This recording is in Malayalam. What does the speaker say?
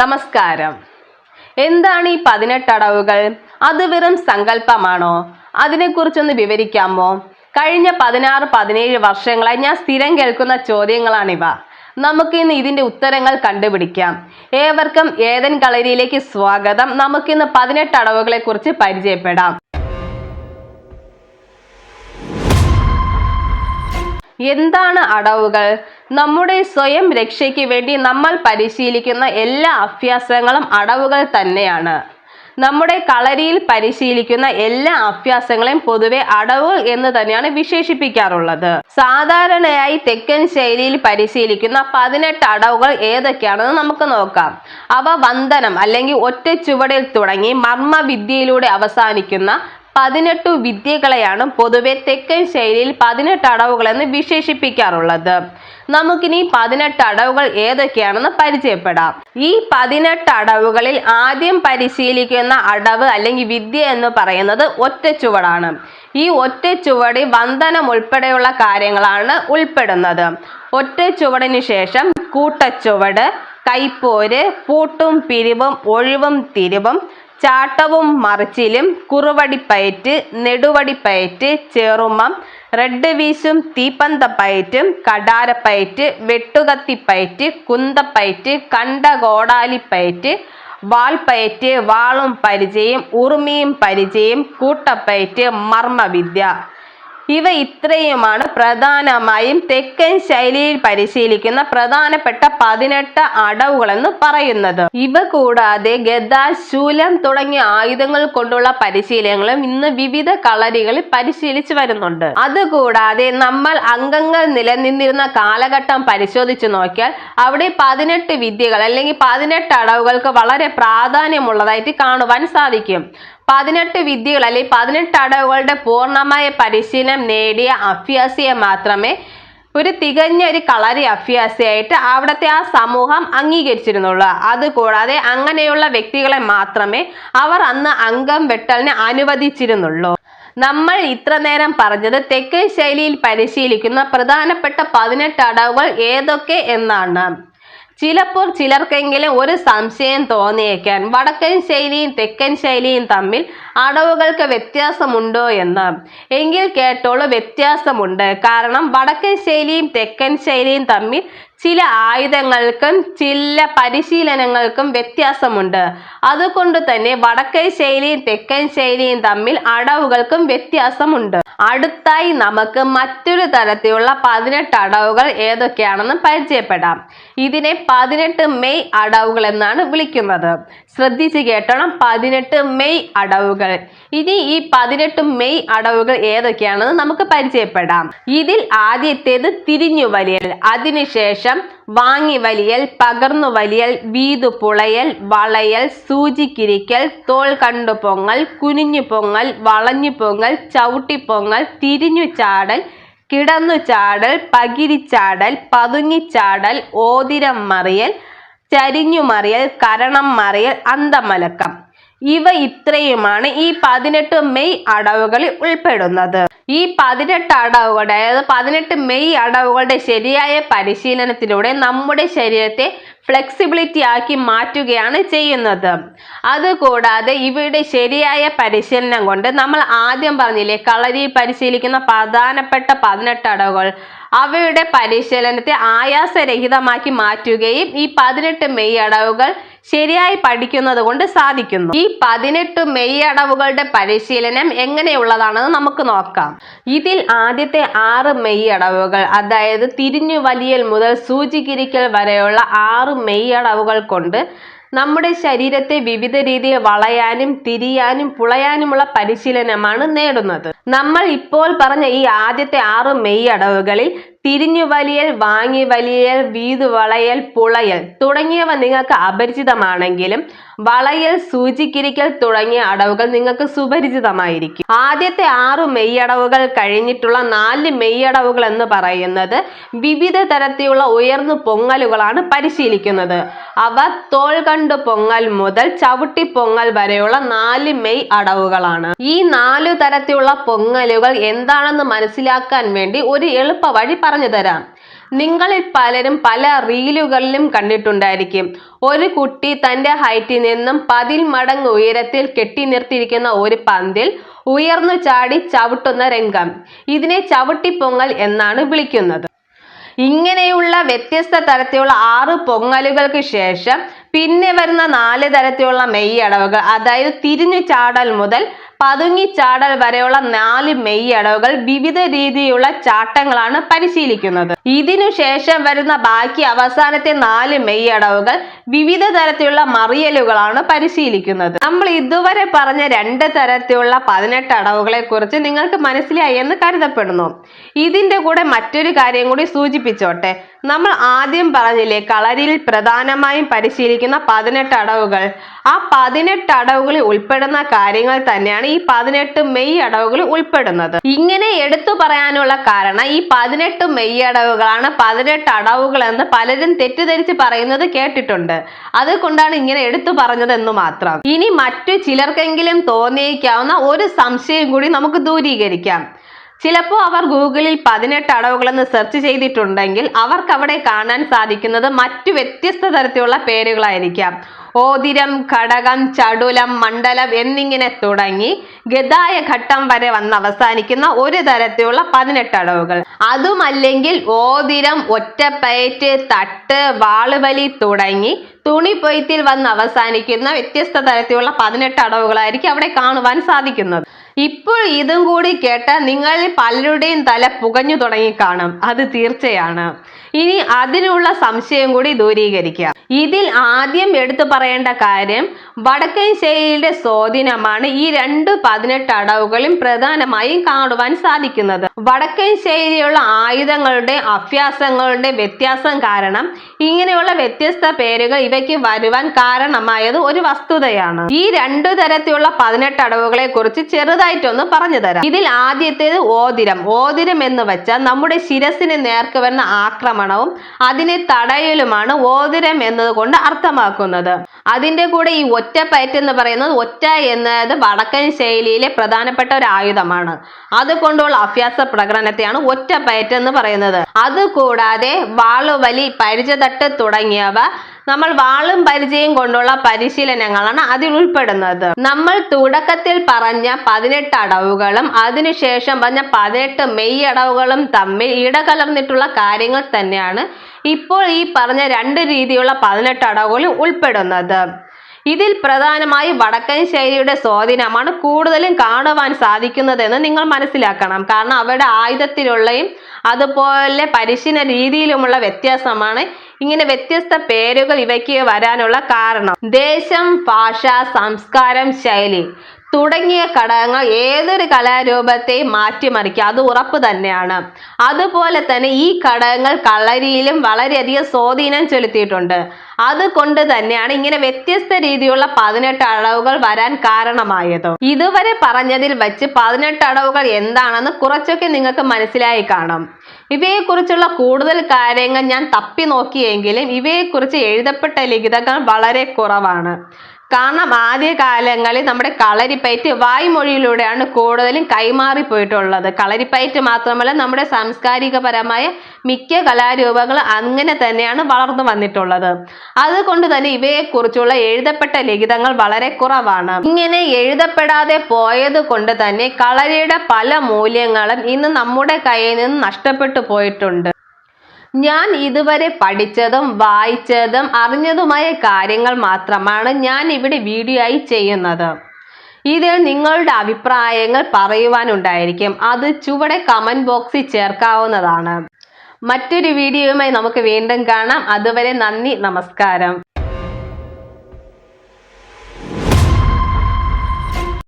നമസ്കാരം. എന്താണ് ഈ പതിനെട്ടടവുകൾ അത് വെറും സങ്കല്പമാണോ? അതിനെക്കുറിച്ചൊന്ന് വിവരിക്കാമോ? കഴിഞ്ഞ പതിനാറ് പതിനേഴ് വർഷങ്ങളായി ഞാൻ സ്ഥിരം കേൾക്കുന്ന ചോദ്യങ്ങളാണിവ. നമുക്കിന്ന് ഇതിന്റെ ഉത്തരങ്ങൾ കണ്ടുപിടിക്കാം. ഏവർക്കും ഏതൻ കളരിയിലേക്ക് സ്വാഗതം. നമുക്കിന്ന് പതിനെട്ട് അടവുകളെ കുറിച്ച് പരിചയപ്പെടാം. എന്താണ് അടവുകൾ? നമ്മുടെ സ്വയം രക്ഷയ്ക്ക് വേണ്ടി നമ്മൾ പരിശീലിക്കുന്ന എല്ലാ അഭ്യാസങ്ങളും അടവുകൾ തന്നെയാണ്. നമ്മുടെ കളരിയിൽ പരിശീലിക്കുന്ന എല്ലാ അഭ്യാസങ്ങളെയും പൊതുവെ അടവുകൾ എന്ന് തന്നെയാണ് വിശേഷിപ്പിക്കാറുള്ളത്. സാധാരണയായി തെക്കൻ ശൈലിയിൽ പരിശീലിക്കുന്ന പതിനെട്ട് അടവുകൾ ഏതൊക്കെയാണെന്ന് നമുക്ക് നോക്കാം. അവ വന്ദനം അല്ലെങ്കിൽ ഒറ്റ ചുവടിൽ തുടങ്ങി മർമ്മവിദ്യയിലൂടെ അവസാനിക്കുന്ന പതിനെട്ടു വിദ്യകളെയാണ് പൊതുവെ തെക്കൻ ശൈലിയിൽ പതിനെട്ട് അടവുകളെന്ന് വിശേഷിപ്പിക്കാറുള്ളത്. നമുക്കിനി പതിനെട്ട് അടവുകൾ ഏതൊക്കെയാണെന്ന് പരിചയപ്പെടാം. ഈ പതിനെട്ട് അടവുകളിൽ ആദ്യം പരിശീലിക്കുന്ന അടവ് അല്ലെങ്കിൽ വിദ്യ എന്ന് പറയുന്നത് ഒറ്റ ചുവടാണ്. ഈ ഒറ്റ ചുവടി വന്ദനം ഉൾപ്പെടെയുള്ള കാര്യങ്ങളാണ് ഉൾപ്പെടുന്നത്. ഒറ്റ ചുവടിന് ശേഷം കൂട്ടച്ചുവട് കൈപ്പോര് പൂട്ടും പിരിവും ഒഴിവും തിരിവും ചാട്ടവും മറിച്ചിലും കുറുവടിപ്പയറ്റ് നെടുവടിപ്പയറ്റ് ചെറുമം റെഡ് വീശും തീപ്പന്തപ്പയറ്റും കടാരപ്പയറ്റ് വെട്ടുകത്തിപ്പയറ്റ് കുന്തപ്പയറ്റ് കണ്ടകോടാലിപ്പയറ്റ് വാൾപ്പയറ്റ് വാളും പരിചയം ഉറുമിയും പരിചയം കൂട്ടപ്പയറ്റ് മർമ്മവിദ്യ. ഇവ ഇത്രയുമാണ് പ്രധാനമായും തെക്കൻ ശൈലിയിൽ പരിശീലിക്കുന്ന പ്രധാനപ്പെട്ട പതിനെട്ട് അടവുകളെന്ന് പറയുന്നത്. ഇവ കൂടാതെ ഗദ ശൂലം തുടങ്ങിയ ആയുധങ്ങൾ കൊണ്ടുള്ള പരിശീലനങ്ങളും ഇന്ന് വിവിധ കളരികളിൽ പരിശീലിച്ചു വരുന്നുണ്ട്. അതുകൂടാതെ നമ്മൾ അംഗങ്ങൾ നിലനിന്നിരുന്ന കാലഘട്ടം പരിശോധിച്ചു നോക്കിയാൽ അവിടെ പതിനെട്ട് വിദ്യകൾ അല്ലെങ്കിൽ പതിനെട്ട് അടവുകൾക്ക് വളരെ പ്രാധാന്യമുള്ളതായിട്ട് കാണുവാൻ സാധിക്കും. പതിനെട്ട് വിദ്യകൾ അല്ലെങ്കിൽ പതിനെട്ട് അടവുകളുടെ പൂർണമായ പരിശീലനം നേടിയ അഭ്യാസിയെ മാത്രമേ ഒരു തികഞ്ഞ ഒരു കളരി അഭ്യാസിയായിട്ട് അവിടുത്തെ ആ സമൂഹം അംഗീകരിച്ചിരുന്നുള്ളൂ. അതുകൂടാതെ അങ്ങനെയുള്ള വ്യക്തികളെ മാത്രമേ അവർ അന്ന് അംഗം വെട്ടലിന് അനുവദിച്ചിരുന്നുള്ളൂ. നമ്മൾ ഇത്ര നേരം പറഞ്ഞത് തെക്കൻ ശൈലിയിൽ പരിശീലിക്കുന്ന പ്രധാനപ്പെട്ട പതിനെട്ട് അടവുകൾ ഏതൊക്കെ എന്നാണ്. ചിലപ്പോൾ ചിലർക്കെങ്കിലും ഒരു സംശയം തോന്നിയേക്കാൻ വടക്കൻ ശൈലിയും തെക്കൻ ശൈലിയും തമ്മിൽ അടവുകൾക്ക് വ്യത്യാസമുണ്ടോ എന്ന്. എങ്കിൽ കേട്ടോളൂ വ്യത്യാസമുണ്ട്. കാരണം വടക്കൻ ശൈലിയും തെക്കൻ ശൈലിയും തമ്മിൽ ചില ആയുധങ്ങൾക്കും ചില പരിശീലനങ്ങൾക്കും വ്യത്യാസമുണ്ട്. അതുകൊണ്ട് തന്നെ വടക്കൻ ശൈലിയും തെക്കൻ ശൈലിയും തമ്മിൽ അടവുകൾക്കും വ്യത്യാസമുണ്ട്. അടുത്തായി നമുക്ക് മറ്റൊരു തരത്തിലുള്ള പതിനെട്ട് അടവുകൾ ഏതൊക്കെയാണെന്ന് പരിചയപ്പെടാം. ഇതിനെ പതിനെട്ട് മെയ് അടവുകൾ എന്നാണ് വിളിക്കുന്നത്. ശ്രദ്ധിച്ചു കേട്ടണം. പതിനെട്ട് മെയ് അടവുകൾ. ഇനി ഈ പതിനെട്ട് മെയ് അടവുകൾ ഏതൊക്കെയാണെന്ന് നമുക്ക് പരിചയപ്പെടാം. ഇതിൽ ആദ്യത്തേത് തിരിഞ്ഞു വലിയൽ അതിനുശേഷം വാങ്ങി വലിയൽ പകർന്നു വലിയൽ വീതു പുളയൽ വളയൽ സൂചിക്കിരിക്കൽ തോൾ കണ്ടു പൊങ്ങൽ കുനിഞ്ഞു പൊങ്ങൽ വളഞ്ഞു പൊങ്ങൽ ചവിട്ടി പൊങ്ങൽ തിരിഞ്ഞു ചാടൽ കിടന്നു ചാടൽ പകിരിച്ചാടൽ പതുങ്ങിച്ചാടൽ ഓതിരം മറിയൽ ചരിഞ്ഞു മറിയൽ കരണം മറിയൽ അന്തമലക്കം. ഇവ ഇത്രയുമാണ് ഈ പതിനെട്ട് മെയ് അടവുകളിൽ ഉൾപ്പെടുന്നത്. ഈ പതിനെട്ട് അടവുകളുടെ അതായത് പതിനെട്ട് മെയ് അടവുകളുടെ ശരിയായ പരിശീലനത്തിലൂടെ നമ്മുടെ ശരീരത്തെ ഫ്ലെക്സിബിലിറ്റി ആക്കി മാറ്റുകയാണ് ചെയ്യുന്നത്. അതുകൂടാതെ ഇവയുടെ ശരിയായ പരിശീലനം കൊണ്ട് നമ്മൾ ആദ്യം പറഞ്ഞില്ലേ കളരി പരിശീലിക്കുന്ന പ്രധാനപ്പെട്ട പതിനെട്ട് അടവുകൾ. അവയുടെ പരിശീലനത്തെ ആയാസരഹിതമാക്കി മാറ്റുകയും ഈ പതിനെട്ട് മെയ് അടവുകൾ ശരിയായി പഠിക്കുന്നത് കൊണ്ട് സാധിക്കുന്നു. ഈ പതിനെട്ട് മെയ് അടവുകളുടെ പരിശീലനം എങ്ങനെയുള്ളതാണെന്ന് നമുക്ക് നോക്കാം. ഇതിൽ ആദ്യത്തെ ആറ് മെയ് അടവുകൾ അതായത് തിരിഞ്ഞു വലിയൽ മുതൽ സൂചികിരിക്കൽ വരെയുള്ള ആറ് മെയ് അടവുകൾ കൊണ്ട് നമ്മുടെ ശരീരത്തെ വിവിധ രീതിയിൽ വളയാനും തിരിയാനും പുളയാനുമുള്ള പരിശീലനമാണ് നേടുന്നത്. നമ്മൾ ഇപ്പോൾ പറഞ്ഞ ഈ ആദ്യത്തെ ആറ് മെയ് അടവുകളിൽ തിരിഞ്ഞു വലിയൽ വാങ്ങി വലിയൽ വീതു വളയൽ പുളയൽ തുടങ്ങിയവ നിങ്ങൾക്ക് അപരിചിതമാണെങ്കിലും വളയൽ സൂചിക്കിരിക്കൽ തുടങ്ങിയ അടവുകൾ നിങ്ങൾക്ക് സുപരിചിതമായിരിക്കും. ആദ്യത്തെ ആറ് മെയ്യടവുകൾ കഴിഞ്ഞിട്ടുള്ള നാല് മെയ്യടവുകൾ എന്ന് പറയുന്നത് വിവിധ തരത്തിലുള്ള ഉയർന്നു പൊങ്ങലുകളാണ് പരിശീലിക്കുന്നത്. അവ തോൾ കണ്ടു പൊങ്ങൽ മുതൽ ചവിട്ടി പൊങ്ങൽ വരെയുള്ള നാല് മെയ് അടവുകളാണ്. ഈ നാലു തരത്തിലുള്ള പൊങ്ങലുകൾ എന്താണെന്ന് മനസ്സിലാക്കാൻ വേണ്ടി ഒരു എളുപ്പ വഴി പറഞ്ഞു തരാം. നിങ്ങളിൽ പലരും പല റീലുകളിലും കണ്ടിട്ടുണ്ടായിരിക്കും. ഒരു കുട്ടി തന്റെ ഹൈറ്റിൽ നിന്നും പതിൽ മടങ്ങ് ഉയരത്തിൽ കെട്ടി നിർത്തിയിരിക്കുന്ന ഒരു പന്തിൽ ഉയർന്നു ചാടി ചവിട്ടുന്ന രംഗം. ഇതിനെ ചവിട്ടിപ്പൊങ്ങൽ എന്നാണ് വിളിക്കുന്നത്. ഇങ്ങനെയുള്ള വ്യത്യസ്ത തരത്തിലുള്ള ആറ് പൊങ്ങലുകൾക്ക് ശേഷം പിന്നെ വരുന്ന നാല് തരത്തിലുള്ള മെയ്യടവുകൾ അതായത് തിരിഞ്ഞു ചാടൽ മുതൽ പതുങ്ങി ചാടൽ വരെയുള്ള നാല് മെയ്യടവുകൾ വിവിധ രീതിയിലുള്ള ചാട്ടങ്ങളാണ് പരിശീലിക്കുന്നത്. ഇതിനു ശേഷം വരുന്ന ബാക്കി അവസാനത്തെ നാല് മെയ്യടവുകൾ വിവിധ തരത്തിലുള്ള മറിയലുകളാണ് പരിശീലിക്കുന്നത്. നമ്മൾ ഇതുവരെ പറഞ്ഞ രണ്ട് തരത്തിലുള്ള പതിനെട്ട് അടവുകളെ കുറിച്ച് നിങ്ങൾക്ക് മനസ്സിലായി എന്ന് കരുതപ്പെടുന്നു. ഇതിന്റെ കൂടെ മറ്റൊരു കാര്യം കൂടി സൂചിപ്പിച്ചോട്ടെ. നമ്മൾ ആദ്യം പറഞ്ഞില്ലേ കളരിയിൽ പ്രധാനമായും പരിശീലിക്കുന്ന പതിനെട്ട് അടവുകൾ. ആ പതിനെട്ട് അടവുകളിൽ ഉൾപ്പെടുന്ന കാര്യങ്ങൾ തന്നെയാണ് ഈ പതിനെട്ട് മെയ് അടവുകളിൽ ഉൾപ്പെടുന്നത്. ഇങ്ങനെ എടുത്തു പറയാനുള്ള കാരണം ഈ പതിനെട്ട് മെയ് അടവുകളാണ്. പതിനെട്ട് അടവുകൾ എന്ന് പലരും തെറ്റിദ്ധരിച്ച് പറയുന്നത് കേട്ടിട്ടുണ്ട്. അതുകൊണ്ടാണ് ഇങ്ങനെ എടുത്തു പറഞ്ഞത് എന്ന് മാത്രം. ഇനി മറ്റു ചിലർക്കെങ്കിലും തോന്നിയേക്കാവുന്ന ഒരു സംശയം കൂടി നമുക്ക് ദൂരീകരിക്കാം. ചിലപ്പോൾ അവർ ഗൂഗിളിൽ പതിനെട്ട് അടവുകളെന്ന് സെർച്ച് ചെയ്തിട്ടുണ്ടെങ്കിൽ അവർക്ക് അവിടെ കാണാൻ സാധിക്കുന്നത് മറ്റു വ്യത്യസ്ത തരത്തിലുള്ള പേരുകളായിരിക്കാം. ഓതിരം ഘടകം ചടുലം മണ്ഡലം എന്നിങ്ങനെ തുടങ്ങി ഗതായ ഘട്ടം വരെ വന്ന് അവസാനിക്കുന്ന ഒരു തരത്തിലുള്ള പതിനെട്ട് അടവുകൾ. അതുമല്ലെങ്കിൽ ഓതിരം ഒറ്റപ്പയറ്റ് തട്ട് വാളുവലി തുടങ്ങി തുണിപ്പൊയ്ത്തിൽ വന്ന് അവസാനിക്കുന്ന വ്യത്യസ്ത തരത്തിലുള്ള പതിനെട്ട് അടവുകളായിരിക്കും അവിടെ കാണുവാൻ സാധിക്കുന്നത്. ഇപ്പോൾ ഇതും കൂടി കേട്ട നിങ്ങൾ പലരുടെയും തല പുകഞ്ഞു തുടങ്ങി കാണും. അത് തീർച്ചയാണ്. ഇനി അതിനുള്ള സംശയം കൂടി ദൂരീകരിക്കാം. ഇതിൽ ആദ്യം എടുത്തു പറയേണ്ട കാര്യം വടക്കൻ ശൈലിയുടെ സ്വാധീനമാണ് ഈ രണ്ട് പതിനെട്ട് അടവുകളും പ്രധാനമായും കാണുവാൻ സാധിക്കുന്നത്. വടക്കൻ ശൈലിയുള്ള ആയുധങ്ങളുടെ അഭ്യാസങ്ങളുടെ വ്യത്യാസം കാരണം ഇങ്ങനെയുള്ള വ്യത്യസ്ത പേരുകൾ ഇവയ്ക്ക് വരുവാൻ കാരണമായത് ഒരു വസ്തുതയാണ്. ഈ രണ്ടു തരത്തിലുള്ള പതിനെട്ട് അടവുകളെ കുറിച്ച് ചെറുതായിട്ടൊന്ന് പറഞ്ഞു തരാം. ഇതിൽ ആദ്യത്തേത് ഓതിരം. ഓതിരം എന്ന് വെച്ചാൽ നമ്മുടെ ശിരസിന് നേർക്ക് വരുന്ന ആക്രമണവും അതിനെ തടയലുമാണ് ഓതിരം എന്നതുകൊണ്ട് അർത്ഥമാക്കുന്നത്. അതിന്റെ കൂടെ ഈ ഒറ്റപ്പയറ്റ് എന്ന് പറയുന്നത് ഒറ്റ എന്നത് വടക്കൻ ശൈലിയിലെ പ്രധാനപ്പെട്ട ഒരു ആയുധമാണ്. അതുകൊണ്ടുള്ള അഭ്യാസ പ്രകടനത്തെയാണ് ഒറ്റപ്പയറ്റ് എന്ന് പറയുന്നത്. അതുകൂടാതെ വാളുവലി പരിചതട്ട് തുടങ്ങിയവ നമ്മൾ വാളും പരിചയം കൊണ്ടുള്ള പരിശീലനങ്ങളാണ് അതിൽ ഉൾപ്പെടുന്നത്. നമ്മൾ തുടക്കത്തിൽ പറഞ്ഞ പതിനെട്ട് അടവുകളും അതിനുശേഷം പറഞ്ഞ പതിനെട്ട് മെയ് അടവുകളും തമ്മിൽ ഇടകലർന്നിട്ടുള്ള കാര്യങ്ങൾ തന്നെയാണ് ഇപ്പോൾ ഈ പറഞ്ഞ രണ്ട് രീതിയുള്ള പതിനെട്ട് അടവുകളിൽ ഉൾപ്പെടുന്നത്. ഇതിൽ പ്രധാനമായി വടക്കൻ ശൈലിയുടെ സ്വാധീനമാണ് കൂടുതലും കാണുവാൻ സാധിക്കുന്നതെന്ന് നിങ്ങൾ മനസ്സിലാക്കണം. കാരണം അവരുടെ ആയുധത്തിലുള്ളയും അതുപോലെ പരിശീലന രീതിയിലുമുള്ള വ്യത്യാസമാണ്. ഇങ്ങനെ വ്യത്യസ്ത പേരുകൾ ഇവയ്ക്ക് വരാനുള്ള കാരണം. ദേശം ഭാഷ സംസ്കാരം ശൈലി. തുടങ്ങിയ ഘടകങ്ങൾ ഏതൊരു കലാരൂപത്തെയും മാറ്റിമറിക്കുക അത് ഉറപ്പ് തന്നെയാണ്. അതുപോലെ തന്നെ ഈ ഘടകങ്ങൾ കളരിയിലും വളരെയധികം സ്വാധീനം ചെലുത്തിയിട്ടുണ്ട്. അതുകൊണ്ട് തന്നെയാണ് ഇങ്ങനെ വ്യത്യസ്ത രീതിയിലുള്ള പതിനെട്ട് അടവുകൾ വരാൻ കാരണമായത്. ഇതുവരെ പറഞ്ഞതിൽ വെച്ച് പതിനെട്ട് അടവുകൾ എന്താണെന്ന് കുറച്ചൊക്കെ നിങ്ങൾക്ക് മനസ്സിലായി കാണും. ഇവയെക്കുറിച്ചുള്ള കൂടുതൽ കാര്യങ്ങൾ ഞാൻ തപ്പി നോക്കിയെങ്കിലും ഇവയെക്കുറിച്ച് എഴുതപ്പെട്ട ലിഖിതങ്ങൾ വളരെ കുറവാണ്. കാരണം ആദ്യ കാലങ്ങളിൽ നമ്മുടെ കളരിപ്പയറ്റ് വായ്മൊഴിയിലൂടെയാണ് കൂടുതലും കൈമാറിപ്പോയിട്ടുള്ളത്. കളരിപ്പയറ്റ് മാത്രമല്ല നമ്മുടെ സാംസ്കാരികപരമായ മിക്ക കലാരൂപങ്ങൾ അങ്ങനെ തന്നെയാണ് വളർന്നു വന്നിട്ടുള്ളത്. അതുകൊണ്ട് തന്നെ ഇവയെക്കുറിച്ചുള്ള എഴുതപ്പെട്ട ലിഖിതങ്ങൾ വളരെ കുറവാണ്. ഇങ്ങനെ എഴുതപ്പെടാതെ പോയത് കൊണ്ട് തന്നെ കളരിയുടെ പല മൂല്യങ്ങളും ഇന്ന് നമ്മുടെ കയ്യിൽ നിന്ന് നഷ്ടപ്പെട്ടു പോയിട്ടുണ്ട്. ഞാൻ ഇതുവരെ പഠിച്ചതും വായിച്ചതും അറിഞ്ഞതുമായ കാര്യങ്ങൾ മാത്രമാണ് ഞാൻ ഇവിടെ വീഡിയോ ആയി ചെയ്യുന്നത്. ഇതിൽ നിങ്ങളുടെ അഭിപ്രായങ്ങൾ പറയുവാനുണ്ടായിരിക്കും അത് ചുവടെ കമന്റ് ബോക്സിൽ ചേർക്കാവുന്നതാണ്. മറ്റൊരു വീഡിയോയുമായി നമുക്ക് വീണ്ടും കാണാം. അതുവരെ നന്ദി നമസ്കാരം.